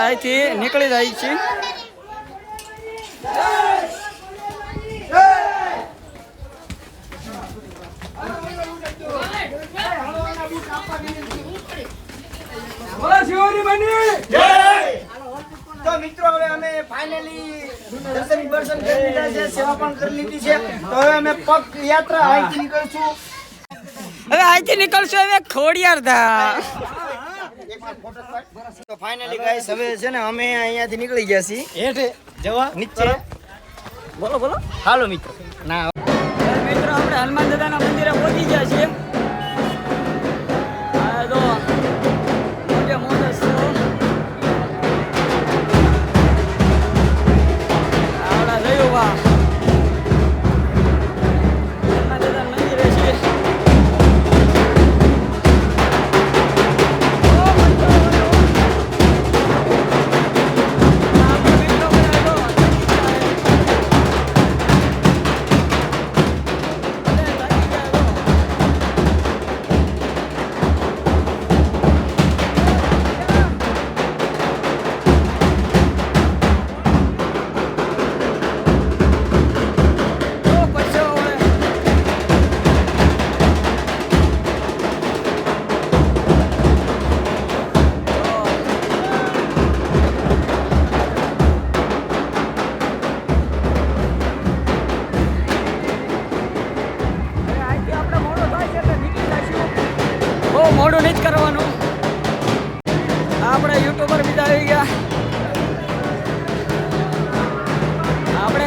આપણે અહીંથી નીકળી જાય છીએ તો મિત્રો હવે અમે ફાઇનલી દર્શન દર્શન કરી લીધા છે સેવા પણ કરી લીધી છે. તો હવે અમે પગ યાત્રા અહીંથી નીકળશું. હવે અહીંથી નીકળશું હવે ખોડિયાર ધામ. તો ફાઇનલી ગાઈસ હવે છે ને અમે અહીંયાથી નીકળી ગયા છીએ. હેઠે જવા નીચે. બોલો બોલો. હાલો મિત્રો. ના મિત્રો આપણે હનુમાન દાદાના મંદિરે પહોંચી ગયા છીએ.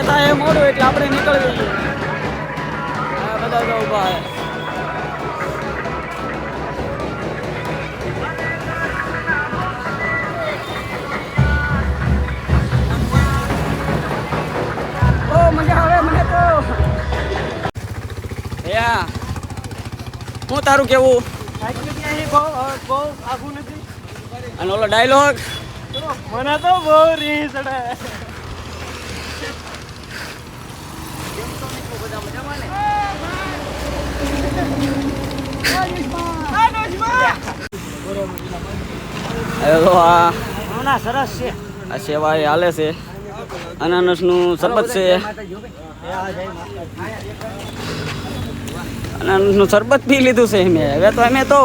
થાય મોડું એટલે આપણે નીકળવી આ બધા તો ઊભા છે. મજા આવે મને તો. યા. હું તારું કેવું? અને ઓલો ડાયલોગ મને તો બહુ રીસ ચડે હવે તો આ સરસ છે. આ સેવા એ હાલે છે. અનાનસનું શરબત છે. અનાનસનું શરબત પી લીધું છે મેં. હવે તો અમે તો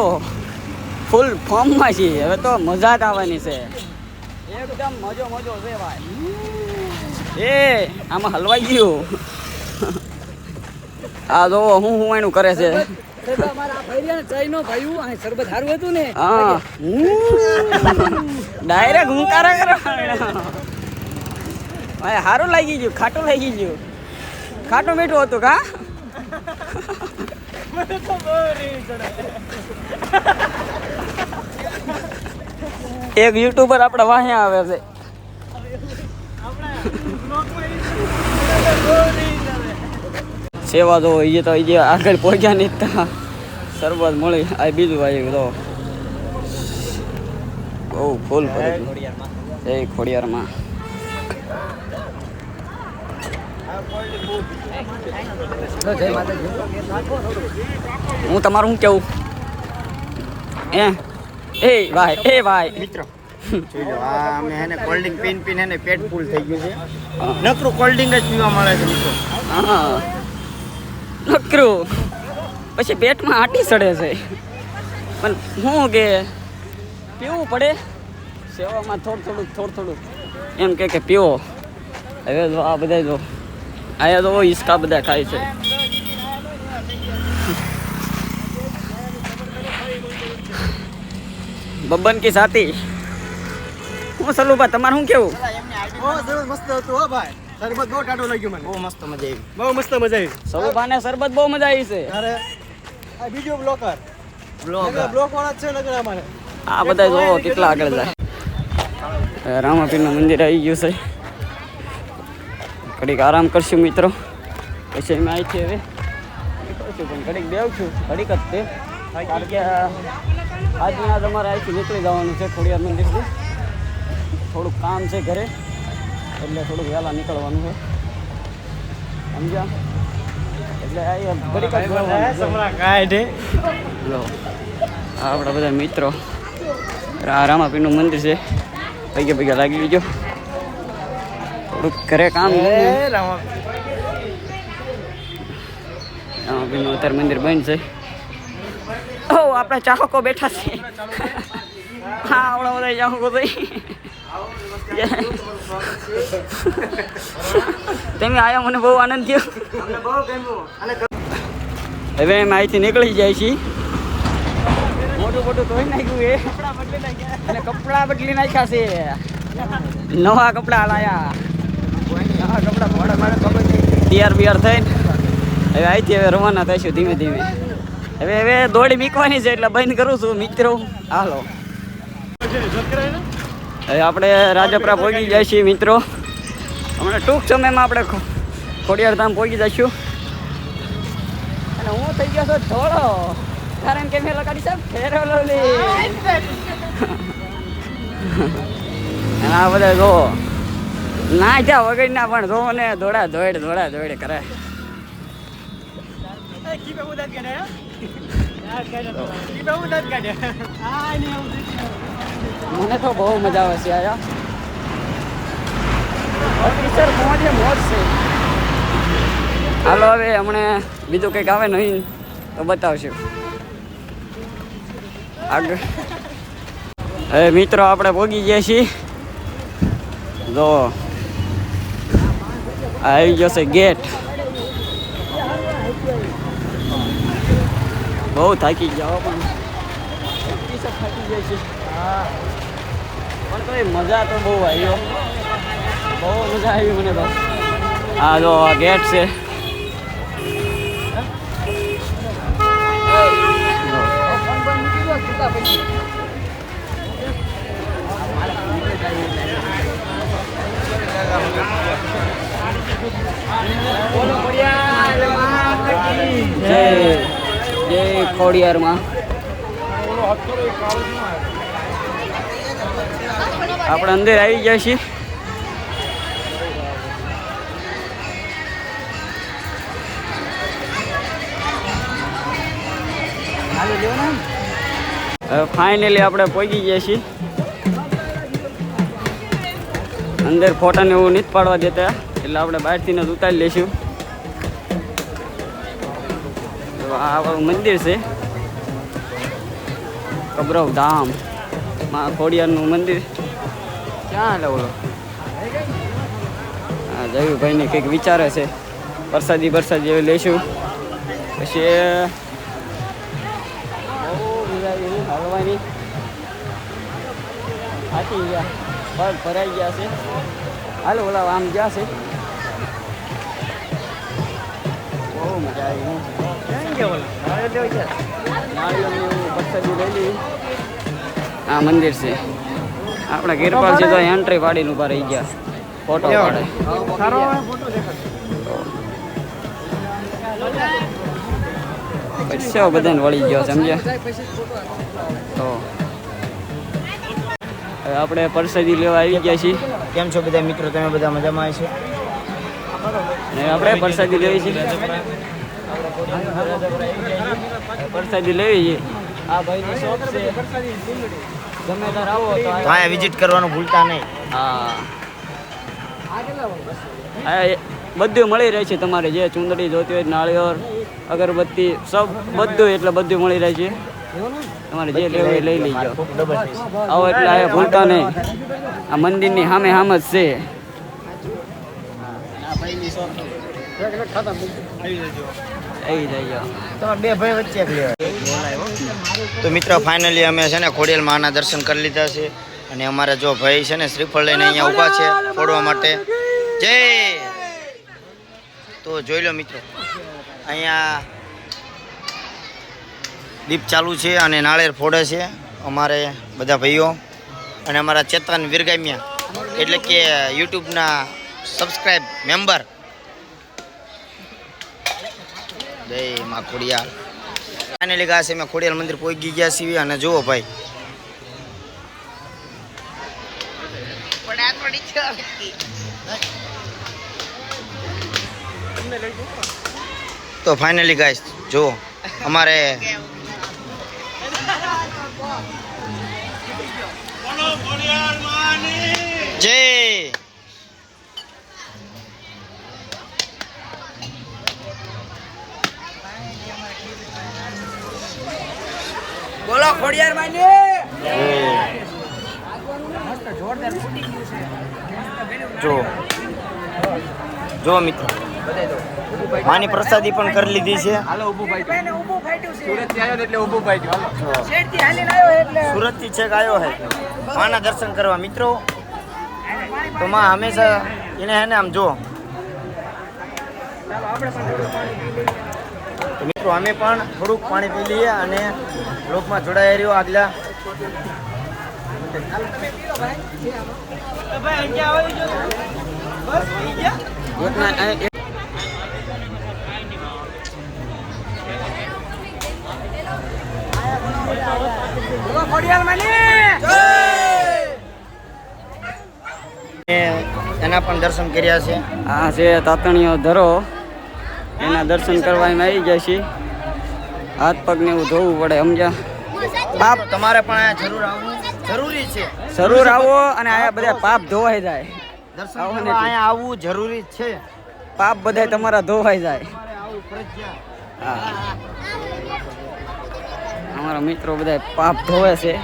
ફૂલ ફોર્મમાં છીએ. હવે તો મજા જ આવવાની છે. એકદમ મજો મજો છે ભાઈ. એ આમાં હલવાઈ ગયું. આ જો હું હું એનું કરે છે. હા. ડાયરેક્ટ હું કારા. ભાઈ સારું લાગી ગયું ખાટું લાગી ગયું. ખાટું મીઠું હતું કા? એક યુટ્યુબર આપણે વાહ્યા આવે છે. સેવા તો એ તો એ આગળ પહોંચ્યા નહીં તા શરૂઆત મળી આ બીજું ભાઈ તો. બહુ ફૂલ પડે એ ખોડિયારમાં. હું તમારું શું કેવું? એ એ ભાઈ એ ભાઈ. મિત્રો જોઈ લો આ અમે એને કોલ્ડ ડ્રિંક પીન પીને પેટ ફૂલ થઈ ગયું છે. નકરું કોલ્ડ ડ્રિંક જ પીવા મળે છે મિત્રો. હા. નકરું. પછી પેટમાં આટી સડે છે. પણ શું કે પીવું પડે. સેવામાં થોડું થોડુંક થોડું થોડુંક એમ કે કે પીવો. હવે જો આ બધા જો આયા તો હિસકા બધા ખાય છે. બબ્બન કી સાથી હું સલુભા, તમારે શું કેવું? મસ્ત હતું હો ભાઈ. શરબત બહુ ટાટો લાગ્યો મને. બહુ મસ્ત મજા આવી. બહુ મસ્ત મજા આવી. સલુભાને શરબત બહુ મજા આવી છે. અરે આ બીજો બ્લોકર. બ્લોકર. બ્લોક વાળા છે નગર અમારે આ બધા જોવો કેટલા આગળ જાય. રામાપીરનું મંદિર આવી ગયું છે. ઘડીક આરામ કરશું મિત્રો. પછી અમે આવી છીએ હવે. પણ ઘડીક બેવ છું. ઘડીક જ તે કારણ કે આજની આજ અમારે અહીંથી નીકળી જવાનું છે ખોડિયાર મંદિરથી. થોડુંક કામ છે ઘરે. એટલે થોડુંક વહેલા નીકળવાનું છે. સમજ્યા? એટલે. લો. આપણા બધા મિત્રો. આ રામાપીરનું મંદિર છે. પૈકે પૈકે લાગી ગયો થોડુંક ઘરે કામ છે. એ રામા રામાપીરનું અત્યારે મંદિર બંધ છે. ઓ આપણા ચાહકો બેઠા છે. હા આપણા બધા ચાહકો થઈ તમે આયા મને બહુ આનંદ થયો. અમને બહુ ગમ્યું. અને હવે એમ અહીંથી નીકળી જાય છે મોટું મોટું ધોઈ નાખ્યું એ. કપડા બદલી નાખ્યા. અને કપડા બદલી નાખ્યા છે. નવા કપડા લાયા. નવા કપડા તૈયાર બિયાર થઈને. હવે અહીંથી હવે રવાના થઈશું ધીમે ધીમે. હવે હવે દોડી મીકવાની છે એટલે બંધ કરું છું મિત્રો. હાલો. આપણે રાજપરા પહોંચી જાય છીએ મિત્રો. હમણાં ટૂંક સમયમાં આપણે ખોડિયાર ધામ પહોંચી જઈશું. અને હું થઈ ગયો છું થોડો કારણ કે મેં લગાડી સાહેબ ફેરવેલો આ બધા જો ના ત્યાં વગર ના પણ જો ને દોડા દોડ દોડા દોડ કરે. મને તો બહુ મજા આવે છે, આયા. ઓફિસર મોજે મોજ છે. હાલો, હવે હમણે બીજું કંઈક આવે નહીં તો બતાવશું. આગળ હવે મિત્રો, આપણે ભોગી ગયા છીએ. જો આવી ગયો છે ગેટ. બહુ થાકી ગયા પણ. થાકી જાય છે પણ તો મજા તો બહુ આવી બહુ મજા આવી મને તો. આ જો આ ગેટ છે. જય. જય. ખોડિયારમાં. આપણે અંદર આવી ગયા છીએ. ફાઇનલી આપણે પહોંચી ગયા છીએ. અંદર ફોટાને એવું નથી પાડવા દેતા, એટલે આપણે બહારથી જ ઉતારી લઈશું. આ આપણું મંદિર છે. કબરવ ધામ. માં ખોડિયારનું મંદિર. ક્યાં એટલે બોલો હા જયુભાઈને કંઈક વિચારે છે. વરસાદી વરસાદી એવી લઈશું. પછી હાલવાની. થાકી ગયા. પગ ભરાઈ ગયા છે. હાલ ઓલા આમ ગયા છે. બહુ મજા આવી. નાળિયેરનું એવું પ્રસાદી લઈ લીધી. આ મંદિર છે. આપણા ગીરપાલ છે તો એન્ટ્રી પાડીને ઊભા રહી ગયા. ફોટો પાડે. પૈસા બધાને વળી ગયો સમજ્યા? તો હવે આપણે પરસાદી લેવા આવી ગયા છીએ. કેમ છો બધા મિત્રો? તમે બધા મજામાં છે ને આપણે પરસાદી લેવી છે? પરસાદી લેવી છે? આ ભાઈ શોખ છે. ગમે આવો તો અહીંયા વિઝિટ કરવાનું ભૂલતા નહીં. હા. બધું મળી રહે છે તમારે જે ચુંદડી જોતી હોય નાળિયેર અગરબત્તી સબ બધું એટલે બધું મળી રહે છે. તમારે જે લેવું એ લઈ લેજો. આવો એટલે આ ભૂલતા નહીં. આ મંદિરની સામે સામ જ છે. આવી જજો તો મિત્રો ફાઇનલી અમે છે ને ખોડિયલ માના દર્શન કરી લીધા છે. અને અમારા જો ભાઈ છે ને શ્રીફળ લઈને અહીંયા ઊભા છે ફોડવા માટે. જય! તો જોઈ લો મિત્રો અહીંયા દીપ ચાલુ છે અને નાળેર ફોડે છે અમારે બધા ભાઈઓ. અને અમારા ચેતન વિરગામ્યા એટલે કે યુટ્યુબના સબસ્ક્રાઈબ મેમ્બર જય માં ખોડિયાલ. ફાઇનલી છે મેં ખોડિયાલ મંદિર પહોંચી ગયા છીએ અને જુઓ ભાઈ. તો ફાઇનલી ગાઈસ જુઓ. અમારે બોલો ખોડિયાર માની જો. જો મિત્રો. માની પ્રસાદી પણ કરી લીધી છે. સુરતથી છેક આવ્યો હે. માના દર્શન કરવા મિત્રો. તો માં હંમેશા એને હેને આમ જો. આપણે તો અમે પણ થોડુંક પાણી પી લઈએ અને લોકમાં જોડાયા રહ્યો આગલા. એના પણ દર્શન કર્યા છે. આ છે તાતણીઓ ધરો એના દર્શન કરવા એમ આવી જાય છે હાથ પગ ને એવું ધોવું પડે સમજ્યા? પાપ તમારે પણ અહીંયા જરૂર આવવું જરૂરી છે. જરૂર આવો અને આયા બધા પાપ ધોવાઈ જાય. દર્શન અહીંયા આવવું જરૂરી છે. પાપ બધા તમારા ધોવાઈ જાય. અમારા મિત્રો બધા પાપ ધોવે છે.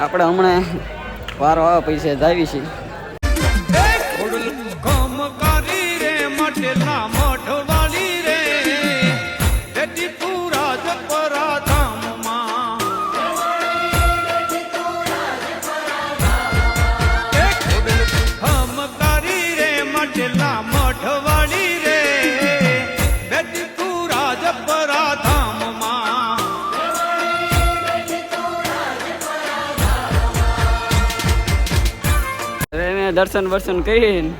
આપણે હમણાં વારો આવે પૈસા જાવી છે અમે દર્શન વર્શન કરીને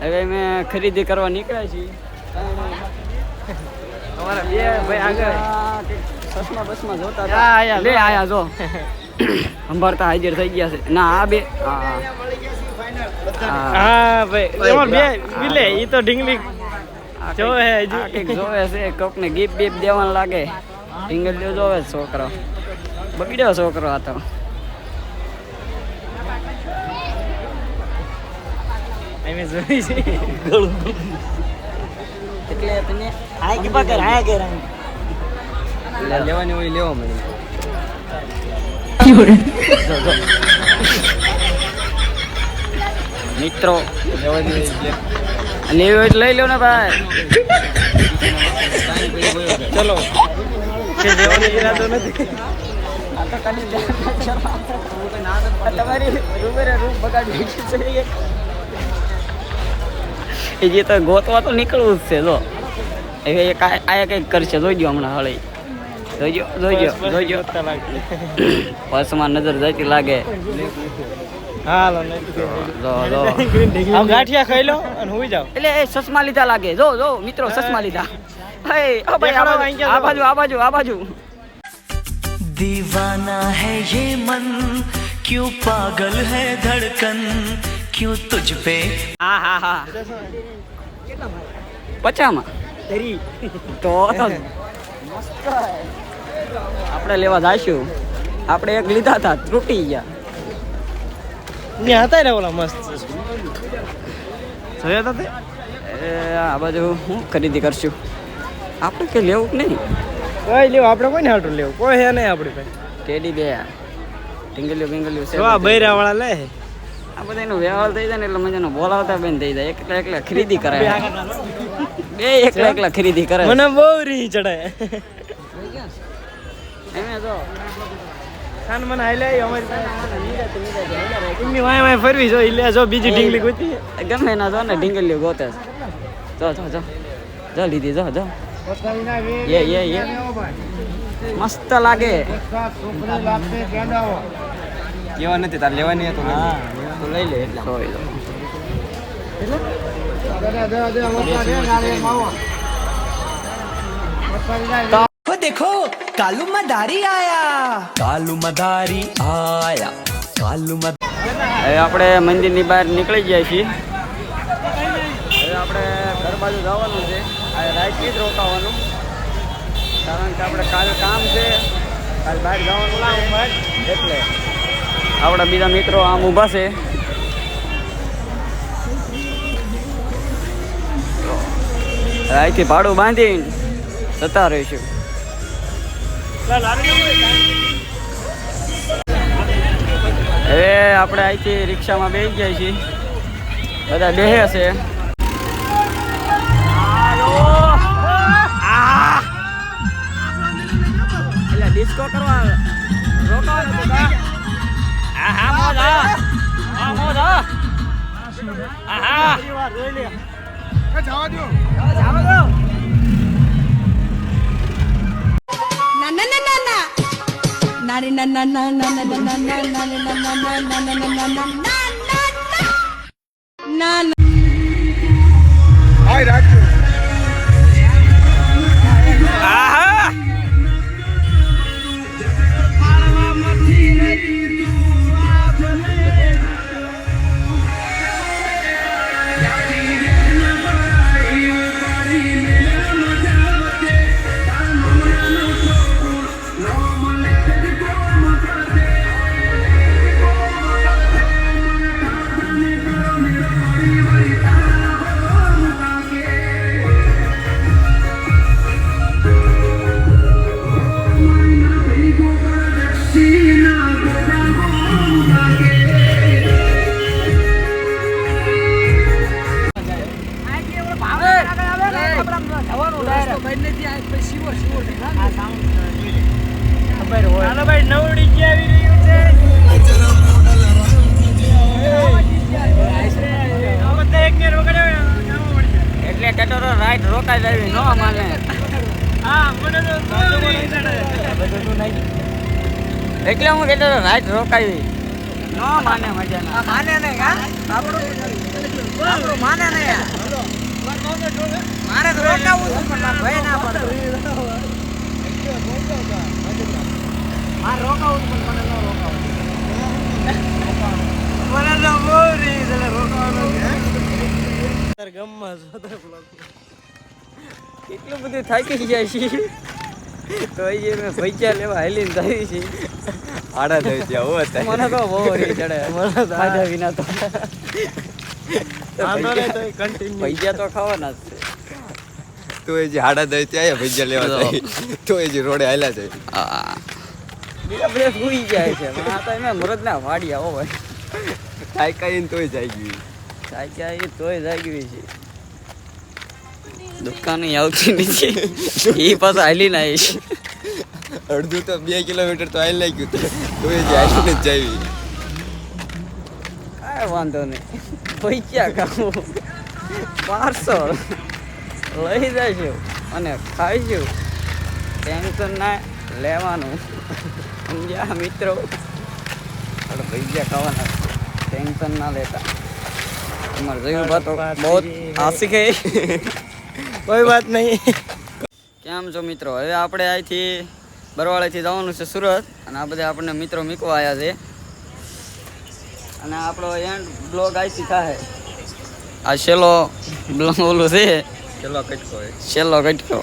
હવે અમે ખરીદી કરવા નીકળ્યા છીએ. અમારા બે ભાઈ આગળ. ચશ્મા બસમાં જોતા હતા. લે આયા જો. સંભાળતા હાજર થઈ ગયા છે. ના આ બે હા ભાઈ એમાં બે મિલે ઈ તો ઢીંગલી જોવે હજી. જોવે છે કોક ને ગીફ બીફ દેવાનું લાગે. જોવે છોકરો. બગડ્યો છોકરો આ તો. અમે જોઈ છે. એટલે તને આ કૃપા કર આ કર. લેવાની હોય લેવા મને મિત્રો લેવી હોય તો લઈ લો ને ભાઈ. ચલો. કે જેવાનો ઈરાદો નથી. તમારી રૂબેરે રૂમ બગાડી છે. જે તો ગોતવા તો નીકળવું જ છે જો. હવે એ આયા કંઈક કરશે જોઈજો હમણાં હળી. જોઈજો જોઈજો જોઈજો પર્સમાં નજર જતી લાગે. એટલે એ લીધા લાગે. જો મિત્રો સસમા લીધા. હે આ બાજુ આ બાજુ આ બાજુ દીવાના હૈ યે મન ક્યું પાગલ હે ધડકન ક્યું તુજ પે હા હા તો આપણે લેવા જઈશું આપણે એક લીધા હતા ત્રુટી ગયા ત્યાં હતા ને ઓલા મસ્ત જોયા હતા તે આ બાજુ હું ખરીદી કરશું આપણે કે લેવું કે નહીં કોઈ લેવું આપણે કોઈને હાટું લેવું કોઈ હે નહીં આપણી પાસે ટેડી બે ટીંગલ્યું બિંગલ્યું છે બૈરા વાળા લે આ બધા એનો વ્યવહાર થઈ જાય ને એટલે મજાનો બોલાવતા બેન થઈ જાય. એકલા એકલા ખરીદી કરે. બે એકલા એકલા ખરીદી કરે. મને બહુ રી ચડે. એમે તો ખાન મને હાઈ લે અમારી એમની વાય વાય ફરવી જો લે જો બીજી ઢીંગલી ગોતી. ગમે ના જો ને ઢીંગલીઓ ગોતે. જો જો જો. જો લીધી જો જો. યે યે યે. મસ્ત લાગે. કેવા નથી તાર લેવાની તો તો લઈ લે એટલે જોઈ લો वो देखो कालू मदारी आया कालू मदारी आया कालू मद હવે આપણે મંદિરની બહાર નીકળી ગયા છીએ હવે આપણે ઘર બાજુ જવાનું છે આ રાતથી જ રોકાવાનું કારણ કે આપણે કાલે કામ છે કાલે બહાર જવાનું છે એટલે આપણા બીજા મિત્રો આમ ઊભા છે અહીંથી ભાડું બાંધીને જતા રહીશું. આપણે અહીંથી રિક્ષામાં બેસી જાય છીએ. બધા બેહે છે. ડિસ્કો કરવા રોકાવાનું હતું કા? હા. હા મોજ હા. હા મોજ હા હા ના ના સાઈડ નથી આ પછી શિવો શિવો આ સાઉન્ડ ખબર હોય. હાલો ભાઈ નવડી કે આવી રહ્યું છે. એટલે કટોરો રાઈટ રોકાઈ જાવી નો માને. હા મને તો એટલે હું કેટલો રાઈટ રોકાવી નો માને મજા ના માને નહીં હા? આપણો માને નહીં. મારે તો રોકાવું છે પણ મારા ભાઈ ના પડે મારે રોકાવું પણ મને ન રોકાવું. મને તો બહુ એટલે રોકાવાનું ગમમાં છો તો એટલું બધું થાકી જાય છે તો એ પૈસા લેવા હેલી થાય છે આડા થઈ ગયા. મને તો બહુ ચડે મને વિના તો વાંધો તો. તો ખાવાના જ છે. તો એ જે હાડા દઈ ત્યાં ભજીયા લેવા જાય. તો એ જે રોડે હાલ્યા છે. સુઈ જાય છે આ તો એમ મરદના વાડિયા હો કાંઈ કાંઈ તોય જાય ગયું. સાચા એ તોય જાગવી છે. દુકાને આવતી નથી. એ પાછા હાલીને આવી અડધું તો બે કિલોમીટર તો હાલ લાગ્યું તો તો એ જે હાલીને જ જાવી. કાંઈ વાંધો નહીં. પૈસા ખાવું પાર્સલ લઈ જઈશું અને ખાઈશું ટેન્શન ના લેવાનું. સમજ્યા મિત્રો? આપણે પૈસા ખાવાના. ટેન્શન ના લેતા. તમારે જોયું બા બહુ હાસી ગઈ કોઈ વાત નહીં. કેમ છો મિત્રો? હવે આપણે અહીંથી બરવાળેથી જવાનું છે સુરત અને આ બધા આપણને મિત્રો મીકવા આવ્યા છે. અને આપણો એન્ડ બ્લોગ અહીંથી થાય આ છેલ્લો બ્લોગ ઓલું છે. છેલ્લો કટકો છેલ્લો કટકો.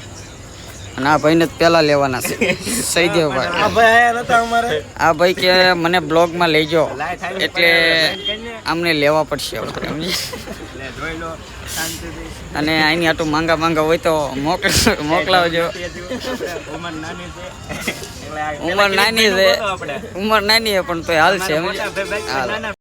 અને આ ભાઈને જ પહેલાં લેવાના છે. સહીદેવભાઈ આ ભાઈ આયા નતા અમારે? આ ભાઈ કે મને બ્લોગમાં લેજો. એટલે અમને લેવા પડશે અને આની આટલું માંગા માંગા હોય તો મોકલ મોકલાવજો. ઉંમર નાની છે. ઉંમર નાની છે. ઉંમર નાની છે પણ તોય હાલ છે હાલ.